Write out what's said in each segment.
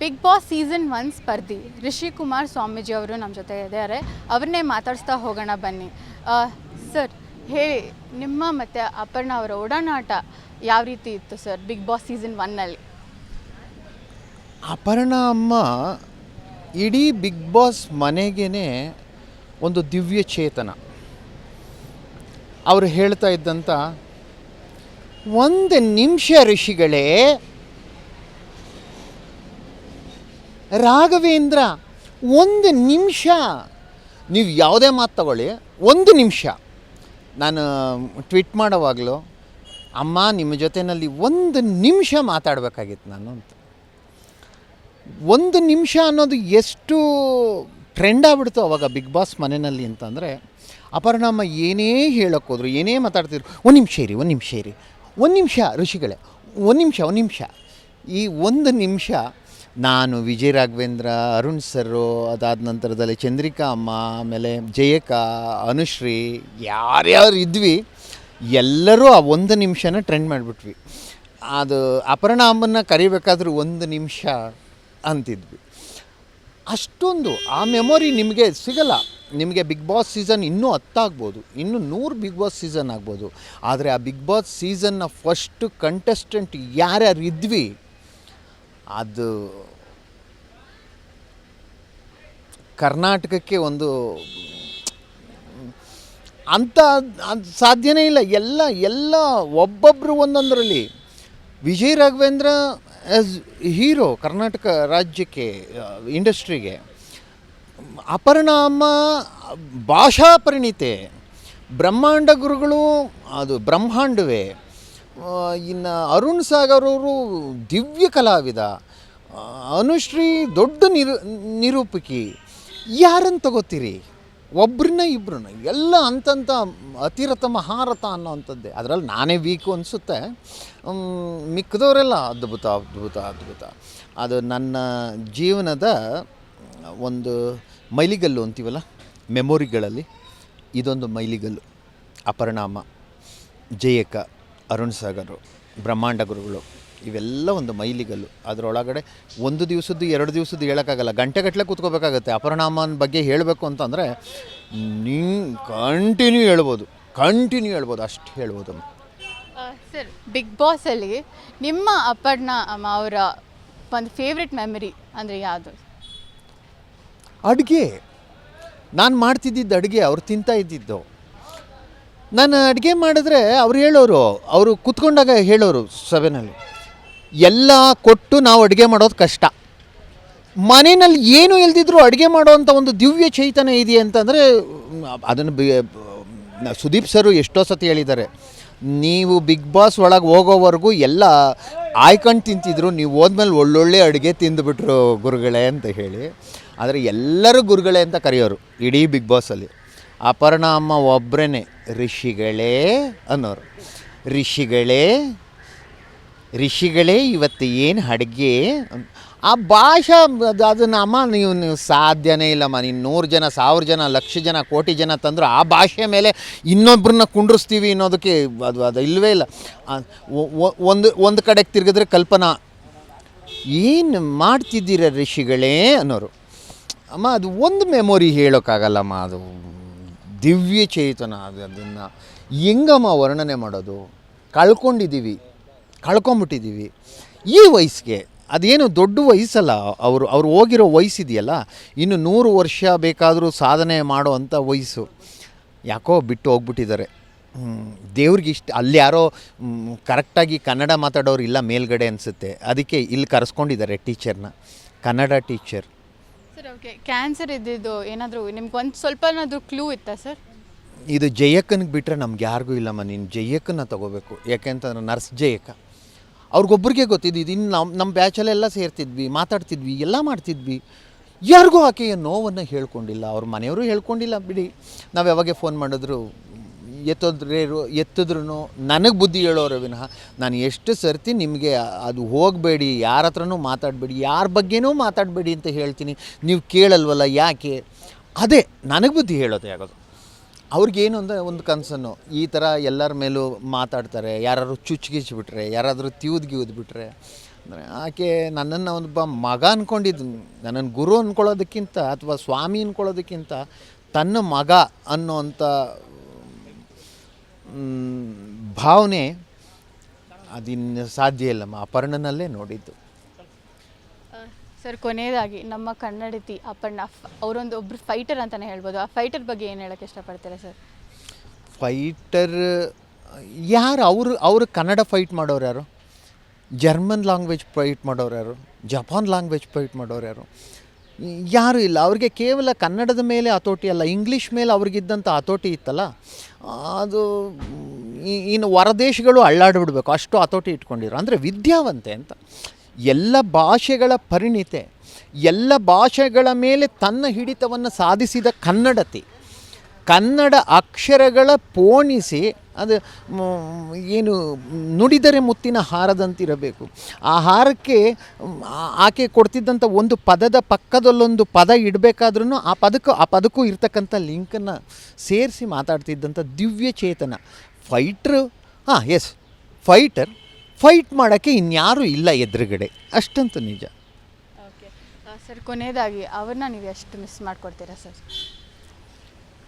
Big boss season one ಸ್ಪರ್ಧಿ. ರಿಷಿ ಕುಮಾರ್ ಸ್ವಾಮೀಜಿ ಅವರು ನಮ್ಮ ಜೊತೆ ಇದ್ದಾರೆ. ಅವ್ರನ್ನೇ ಮಾತಾಡಿಸ್ತಾ ಹೋಗೋಣ ಬನ್ನಿ. ಸರ್, ಹೇಳಿ, ನಿಮ್ಮ ಮತ್ತು ಅಪರ್ಣ ಅವರ ಒಡನಾಟ ಯಾವ ರೀತಿ ಇತ್ತು, ಸರ್ ಬಿಗ್ ಬಾಸ್ ಸೀಸನ್ ಒನ್ನಲ್ಲಿ ಅಪರ್ಣ ಅಮ್ಮ ಇಡೀ ಬಿಗ್ ಬಾಸ್ ಮನೆಗೇ ಒಂದು ದಿವ್ಯ ಚೇತನ. ಅವರು ಹೇಳ್ತಾ ಇದ್ದಂಥ ಒಂದು ನಿಮಿಷ ಋಷಿಗಳೇ ರಾಘವೇಂದ್ರ, ಒಂದು ನಿಮಿಷ. ನೀವು ಯಾವುದೇ ಮಾತು ತಗೊಳ್ಳಿ, ಒಂದು ನಿಮಿಷ. ನಾನು ಟ್ವೀಟ್ ಮಾಡೋವಾಗಲೂ, ಅಮ್ಮ, ನಿಮ್ಮ ಜೊತೆಯಲ್ಲಿ ಒಂದು ನಿಮಿಷ ಮಾತಾಡಬೇಕಾಗಿತ್ತು ನಾನು ಅಂತ. ಒಂದು ನಿಮಿಷ ಅನ್ನೋದು ಎಷ್ಟು ಟ್ರೆಂಡ್ ಆಗ್ಬಿಡ್ತು ಅವಾಗ ಬಿಗ್ ಬಾಸ್ ಮನೆಯಲ್ಲಿ ಅಂತಂದರೆ, ಅಪರ್ಣಮ್ಮ ಏನೇ ಹೇಳೋಕ್ಕೋದ್ರು ಏನೇ ಮಾತಾಡ್ತಿದ್ರು, ಒಂದು ನಿಮಿಷ ಇರಿ, ಒಂದು ನಿಮಿಷ ಇರಿ. ಒಂದು ನಿಮಿಷ, ಋಷಿಗಳೇ, ಒಂದು ನಿಮಿಷ ಒಂದು ನಿಮಿಷ. ಈ ಒಂದು ನಿಮಿಷ ನಾನು ವಿಜಯ್ ರಾಘವೇಂದ್ರ, ಅರುಣ್ ಸರ್ರು, ಅದಾದ ನಂತರದಲ್ಲಿ ಚಂದ್ರಿಕಾ ಅಮ್ಮ, ಆಮೇಲೆ ಜಯಕ, ಅನುಶ್ರೀ ಯಾರ್ಯಾರು ಇದ್ವಿ, ಎಲ್ಲರೂ ಆ ಒಂದು ನಿಮಿಷನ ಟ್ರೆಂಡ್ ಮಾಡಿಬಿಟ್ವಿ. ಅದು ಅಪರ್ಣ ಅಮ್ಮನ್ನ ಕರಿಬೇಕಾದ್ರೂ ಒಂದು ನಿಮಿಷ ಅಂತಿದ್ವಿ. ಅಷ್ಟೊಂದು, ಆ ಮೆಮೊರಿ ನಿಮಗೆ ಸಿಗಲ್ಲ. ನಿಮಗೆ ಬಿಗ್ ಬಾಸ್ ಸೀಸನ್ ಇನ್ನೂ ಹತ್ತಾಗ್ಬೋದು. ಇನ್ನೂ ನೂರು ಬಿಗ್ ಬಾಸ್ ಸೀಸನ್ ಆಗ್ಬೋದು. ಆದರೆ ಆ ಬಿಗ್ ಬಾಸ್ ಸೀಸನ್ನ ಫಸ್ಟ್ ಕಂಟೆಸ್ಟೆಂಟ್ ಯಾರ್ಯಾರು ಇದ್ವಿ ಅದು ಕರ್ನಾಟಕಕ್ಕೆ ಒಂದು ಅದ್ ಸಾಧ್ಯನೇ ಇಲ್ಲ. ಎಲ್ಲ ಎಲ್ಲ ಒಬ್ಬೊಬ್ಬರು ಒಂದೊಂದರಲ್ಲಿ. ವಿಜಯ್ ರಾಘವೇಂದ್ರ ಆ್ಯಸ್ ಹೀರೋ ಕರ್ನಾಟಕ ರಾಜ್ಯಕ್ಕೆ ಇಂಡಸ್ಟ್ರಿಗೆ ಅಪರಿಣಾಮ, ಭಾಷಾ ಪರಿಣಿತೆ. ಬ್ರಹ್ಮಾಂಡ ಗುರುಗಳು, ಅದು ಬ್ರಹ್ಮಾಂಡವೇ. ಇನ್ನು ಅರುಣ್ ಸಾಗರ್ ಅವರು ದಿವ್ಯ ಕಲಾವಿದ ಅನುಶ್ರೀ ದೊಡ್ಡ ನಿರು, ನಿರೂಪಕಿ. ಯಾರನ್ನು ತಗೋತೀರಿ? ಒಬ್ರನ್ನ ಇಬ್ಬರನ್ನ ಎಲ್ಲ ಅಂತಂತ ಅತಿರಥ ಮಹಾರಥ ಅನ್ನೋವಂಥದ್ದೇ. ಅದರಲ್ಲಿ ನಾನೇ ವೀಕು ಅನಿಸುತ್ತೆ. ಮಿಕ್ಕದವರೆಲ್ಲ ಅದ್ಭುತ ಅದ್ಭುತ ಅದ್ಭುತ. ಅದು ನನ್ನ ಜೀವನದ ಒಂದು ಮೈಲಿಗಲ್ಲು ಅಂತೀವಲ್ಲ? ಮೆಮೊರಿಗಳಲ್ಲಿ ಇದೊಂದು ಮೈಲಿಗಲ್ಲು. ಅಪರಿಣಾಮ, ಜಯಕ. ಅರುಣ್ ಸಾಗರು ಬ್ರಹ್ಮಾಂಡ ಗುರುಗಳು ಇವೆಲ್ಲ ಒಂದು ಮೈಲಿಗಲ್ಲು. ಅದರೊಳಗಡೆ ಒಂದು ದಿವಸದ್ದು ಎರಡು ದಿವಸದ್ದು ಹೇಳೋಕ್ಕಾಗಲ್ಲ. ಗಂಟೆಗಟ್ಟಲೆ ಕೂತ್ಕೋಬೇಕಾಗತ್ತೆ. ಅಪರ್ಣಾಮನ ಬಗ್ಗೆ ಹೇಳಬೇಕು ಅಂತಂದರೆ ನೀ ಕಂಟಿನ್ಯೂ ಹೇಳ್ಬೋದು. ಕಂಟಿನ್ಯೂ ಹೇಳ್ಬೋದು. ಅಷ್ಟು ಹೇಳ್ಬೋದು ಸರ್ ಬಿಗ್ ಬಾಸಲ್ಲಿ ನಿಮ್ಮ ಅಪರ್ಣ ಅವರ ಒಂದು ಫೇವ್ರೆಟ್ ಮೆಮರಿ ಅಂದರೆ ಯಾವುದು? ಅಡುಗೆ. ನಾನು ಮಾಡ್ತಿದ್ದಿದ್ದು ಅಡುಗೆ ಅವ್ರು ತಿಂತಾ ಇದ್ದಿದ್ದು. ನಾನು ಅಡುಗೆ ಮಾಡಿದ್ರೆ ಅವ್ರು ಹೇಳೋರು, ಅವರು ಕೂತ್ಕೊಂಡಾಗ ಹೇಳೋರು ಸಭೆಯಲ್ಲಿ ಎಲ್ಲ ಕೊಟ್ಟು ನಾವು ಅಡುಗೆ ಮಾಡೋದು ಕಷ್ಟ. ಮನೆಯಲ್ಲಿ ಏನು ಇಲ್ದಿದ್ರು ಅಡುಗೆ ಮಾಡೋವಂಥ ಒಂದು ದಿವ್ಯ ಚೈತನ್ಯ ಇದೆ ಅಂತಂದರೆ, ಅದನ್ನು ಸುದೀಪ್ ಸರು ಎಷ್ಟೋ ಸತಿ ಹೇಳಿದ್ದಾರೆ, ನೀವು ಬಿಗ್ ಬಾಸ್ ಒಳಗೆ ಹೋಗೋವರೆಗೂ ಎಲ್ಲ ಆಯ್ಕೊಂಡು ತಿಂತಿದ್ರು, ನೀವು ಹೋದ್ಮೇಲೆ ಒಳ್ಳೊಳ್ಳೆ ಅಡುಗೆ ತಿಂದುಬಿಟ್ರು ಗುರುಗಳೇ ಅಂತ ಹೇಳಿ, ಆದರೆ ಎಲ್ಲರೂ ಗುರುಗಳೇ ಅಂತ ಕರೆಯೋರು, ಇಡೀ ಬಿಗ್ ಬಾಸಲ್ಲಿ. ಅಪರ್ಣ ಅಮ್ಮ ಒಬ್ಬರೇ ಋಷಿಗಳೇ ಅನ್ನೋರು. ಋಷಿಗಳೇ ಋಷಿಗಳೇ ಇವತ್ತು ಏನು ಅಡುಗೆ? ಆ ಭಾಷಾ ಅದು ಅದನ್ನು ಅಮ್ಮ ನೀವು ನೀವು ಸಾಧ್ಯನೇ ಇಲ್ಲಮ್ಮ. ನೀನು ನೂರು ಜನ, ಸಾವಿರ ಜನ, ಲಕ್ಷ ಜನ, ಕೋಟಿ ಜನ ತಂದರು ಆ ಭಾಷೆ ಮೇಲೆ ಇನ್ನೊಬ್ಬರನ್ನ ಕುಂಡ್ರಿಸ್ತೀವಿ ಅನ್ನೋದಕ್ಕೆ ಅದು ಅದು ಇಲ್ಲವೇ ಇಲ್ಲ. ಒಂದು ಒಂದು ಕಡೆಗೆ ತಿರುಗಿದ್ರೆ ಕಲ್ಪನಾ, ಏನು ಮಾಡ್ತಿದ್ದೀರ ಋಷಿಗಳೇ? ಅನ್ನೋರು. ಅಮ್ಮ ಅದು ಒಂದು ಮೆಮೊರಿ ಹೇಳೋಕ್ಕಾಗಲ್ಲಮ್ಮ ಅದು. ದಿವ್ಯ ಚೇತನ ಅದು ಅದನ್ನು ಹೆಂಗಮ್ಮ ವರ್ಣನೆ ಮಾಡೋದು? ಕಳ್ಕೊಂಡಿದ್ದೀವಿ. ಕಳ್ಕೊಂಬಿಟ್ಟಿದ್ದೀವಿ. ಈ ವಯಸ್ಸಿಗೆ, ಅದೇನು ದೊಡ್ಡ ವಯಸ್ಸಲ್ಲ, ಅವರು, ಅವ್ರು ಹೋಗಿರೋ ವಯಸ್ಸಿದೆಯಲ್ಲ, ಇನ್ನು ನೂರು ವರ್ಷ ಬೇಕಾದರೂ ಸಾಧನೆ ಮಾಡೋ ಅಂಥ ವಯಸ್ಸು. ಯಾಕೋ ಬಿಟ್ಟು ಹೋಗ್ಬಿಟ್ಟಿದ್ದಾರೆ. ದೇವ್ರಿಗೆ ಇಷ್ಟ, ಅಲ್ಲಿ ಯಾರೋ ಕರೆಕ್ಟಾಗಿ ಕನ್ನಡ ಮಾತಾಡೋರು ಇಲ್ಲ ಮೇಲ್ಗಡೆ ಅನಿಸುತ್ತೆ. ಅದಕ್ಕೆ ಇಲ್ಲಿ ಕರೆಸ್ಕೊಂಡಿದ್ದಾರೆ ಟೀಚರ್ನ. Kannada teacher. Sir okay cancer ಇದ್ದಿದ್ದು ಏನಾದರೂ, ನಿಮ್ಗೆ ಒಂದು ಸ್ವಲ್ಪನಾದರೂ ಕ್ಲೂ ಇತ್ತಾ ಸರ್ ಇದು ಜಯಕ್ಕನಿಗೆ ಬಿಟ್ಟರೆ ನಮ್ಗೆ ಯಾರಿಗೂ ಇಲ್ಲಮ್ಮ, ನೀನು ಜಯಕ್ಕನ್ನ ತಗೋಬೇಕು. ಯಾಕೆಂತಂದ್ರೆ ನರ್ಸ್ ಜಯಕ್ಕ. ಅವ್ರಿಗೊಬ್ರಿಗೆ ಗೊತ್ತಿದ್ದು, ಇದು ಇನ್ನು ನಮ್ಮ ನಮ್ಮ ಬ್ಯಾಚಲ್ಲೆಲ್ಲ ಸೇರ್ತಿದ್ವಿ, ಮಾತಾಡ್ತಿದ್ವಿ, ಎಲ್ಲ ಮಾಡ್ತಿದ್ವಿ. ಯಾರಿಗೂ ಆಕೆಯ ನೋವನ್ನು ಹೇಳ್ಕೊಂಡಿಲ್ಲ. ಅವ್ರ ಮನೆಯವರು ಹೇಳ್ಕೊಂಡಿಲ್ಲ, ಬಿಡಿ. ನಾವು ಯಾವಾಗ ಫೋನ್ ಮಾಡಿದ್ರು ಎತ್ತೋದ್ರೆ ಎತ್ತಿದ್ರು ನನಗೆ ಬುದ್ಧಿ ಹೇಳೋರು ವಿನಃ ನಾನು ಎಷ್ಟು ಸರ್ತಿ ನಿಮಗೆ ಅದು ಹೋಗಬೇಡಿ, ಯಾರ ಹತ್ರನೂ ಮಾತಾಡಬೇಡಿ, ಯಾರ ಬಗ್ಗೆನೂ ಮಾತಾಡಬೇಡಿ ಅಂತ ಹೇಳ್ತೀನಿ. ನೀವು ಕೇಳಲ್ವಲ್ಲ ಯಾಕೆ? ಅದೇ ನನಗೆ ಬುದ್ಧಿ ಹೇಳೋದು ಆಗೋದು. ಅವ್ರಿಗೇನು ಅಂದರೆ ಒಂದು ಕನಸನ್ನು, ಈ ಥರ ಎಲ್ಲರ ಮೇಲೂ ಮಾತಾಡ್ತಾರೆ, ಯಾರಾದ್ರು ಚುಚ್ಚುಗಿಚ್ಬಿಟ್ರೆ ಯಾರಾದರೂ ತಿವ್ದು ಬಿಟ್ರೆ. ಅಂದರೆ ಆಕೆ ನನ್ನನ್ನು ಒಬ್ಬ ಮಗ ಅಂದ್ಕೊಂಡಿದ್ದು ನನ್ನನ್ನು ಗುರು ಅಂದ್ಕೊಳ್ಳೋದಕ್ಕಿಂತ ಅಥವಾ ಸ್ವಾಮಿ ಅಂದ್ಕೊಳ್ಳೋದಕ್ಕಿಂತ ತನ್ನ ಮಗ ಅನ್ನೋವಂಥ ಭಾವನೆ ಅದಿನ್ನು ಸಾಧ್ಯ ಇಲ್ಲಮ್ಮ ಅಪರ್ಣನಲ್ಲೇ ನೋಡಿದ್ದು. ಸರ್ ಕೊನೆಯದಾಗಿ ನಮ್ಮ ಕನ್ನಡತಿ ಅಪರ್ಣ ಅವರೊಂದು ಒಬ್ರು ಫೈಟರ್ ಅಂತಲೇ ಹೇಳ್ಬೋದು. ಆ ಫೈಟರ್ ಬಗ್ಗೆ ಏನು ಹೇಳೋಕ್ಕೆ ಇಷ್ಟಪಡ್ತೀರ ಸರ್? ಫೈಟರ್ ಯಾರು ಅವರು ಅವರು ಕನ್ನಡ ಫೈಟ್ ಮಾಡೋರು ಯಾರು? ಜರ್ಮನ್ ಲ್ಯಾಂಗ್ವೇಜ್ ಫೈಟ್ ಮಾಡೋರು ಯಾರು? ಜಪಾನ್ ಲ್ಯಾಂಗ್ವೇಜ್ ಫೈಟ್ ಮಾಡೋರು ಯಾರು? ಯಾರೂ ಇಲ್ಲ. ಅವ್ರಿಗೆ ಕೇವಲ ಕನ್ನಡದ ಮೇಲೆ ಹತೋಟಿ ಅಲ್ಲ ಇಂಗ್ಲೀಷ್ ಮೇಲೆ ಅವ್ರಿಗಿದ್ದಂಥ ಹತೋಟಿ ಇತ್ತಲ್ಲ, ಅದು ಇನ್ನು ಹೊರದೇಶಗಳು ಅಳ್ಳಾಡ್ಬಿಡ್ಬೇಕು ಅಷ್ಟು ಹತೋಟಿ ಇಟ್ಕೊಂಡಿರು ಅಂದರೆ ವಿದ್ಯಾವಂತೆ ಅಂತ. ಎಲ್ಲ ಭಾಷೆಗಳ ಪರಿಣಿತೆ, ಎಲ್ಲ ಭಾಷೆಗಳ ಮೇಲೆ ತನ್ನ ಹಿಡಿತವನ್ನು ಸಾಧಿಸಿದ ಕನ್ನಡತಿ. ಕನ್ನಡ ಅಕ್ಷರಗಳ ಪೋಣಿಸಿ ಅದು ಏನು ನುಡಿದರೆ ಮುತ್ತಿನ ಹಾರದಂತಿರಬೇಕು. ಆ ಹಾರಕ್ಕೆ, ಆಕೆ ಕೊಡ್ತಿದ್ದಂಥ ಒಂದು ಪದದ ಪಕ್ಕದಲ್ಲೊಂದು ಪದ ಇಡಬೇಕಾದ್ರೂ ಆ ಪದಕ್ಕೂ ಆ ಪದಕ್ಕೂ ಇರ್ತಕ್ಕಂಥ ಲಿಂಕನ್ನು ಸೇರಿಸಿ ಮಾತಾಡ್ತಿದ್ದಂಥ ದಿವ್ಯ ಚೇತನ. ಫೈಟ್ರು, ಹಾಂ ಎಸ್ ಫೈಟರ್, ಫೈಟ್ ಮಾಡೋಕ್ಕೆ ಇನ್ಯಾರೂ ಇಲ್ಲ ಎದುರುಗಡೆ. ಅಷ್ಟಂತೂ ನಿಜ. ಸರ್, ಕೊನೆಯದಾಗಿ, ಅವ್ರನ್ನ ನೀವು ಎಷ್ಟು ಮಿಸ್ ಮಾಡ್ಕೊಡ್ತೀರಾ, ಸರ್?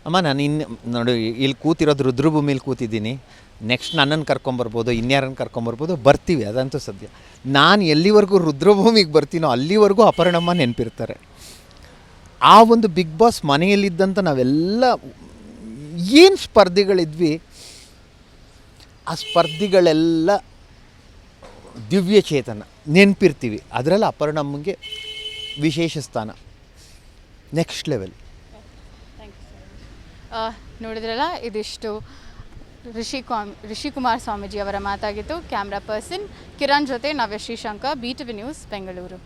ಅಮ್ಮ, ನಾನು ಇನ್ನು ನೋಡು, ಇಲ್ಲಿ ಕೂತಿರೋದು ರುದ್ರಭೂಮಿಲಿ ಕೂತಿದ್ದೀನಿ. ನೆಕ್ಸ್ಟ್ ನನ್ನನ್ನು ಕರ್ಕೊಂಬರ್ಬೋದು, ಇನ್ಯಾರನ್ನು ಕರ್ಕೊಂಬರ್ಬೋದು, ಬರ್ತೀವಿ, ಅದಂತೂ ಸದ್ಯ. ನಾನು ಎಲ್ಲಿವರೆಗೂ ರುದ್ರಭೂಮಿಗೆ ಬರ್ತೀನೋ ಅಲ್ಲಿವರೆಗೂ ಅಪರ್ಣಮ್ಮ ನೆನಪಿರ್ತಾರೆ. ಆ ಒಂದು ಬಿಗ್ ಬಾಸ್ ಮನೆಯಲ್ಲಿದ್ದಂಥ ನಾವೆಲ್ಲ ಏನು ಸ್ಪರ್ಧಿಗಳಿದ್ವಿ, ಆ ಸ್ಪರ್ಧಿಗಳೆಲ್ಲ ದಿವ್ಯ ಚೇತನ, ನೆನಪಿರ್ತೀವಿ. ಅದರಲ್ಲಿ ಅಪರ್ಣಮ್ಮಗೆ ವಿಶೇಷ ಸ್ಥಾನ. ನೆಕ್ಸ್ಟ್ ಲೆವೆಲ್ ನೋಡಿದ್ರಲ್ಲ, ಇದಿಷ್ಟು ಋಷಿ ಕಾಮ್ ರಿಷಿಕುಮಾರ್ ಸ್ವಾಮೀಜಿ ಅವರ ಮಾತಾಗಿತ್ತು ಕ್ಯಾಮ್ರಾ ಪರ್ಸನ್ ಕಿರಣ್ ಜೊತೆ Navya Shrishankar B T V news Bengaluru.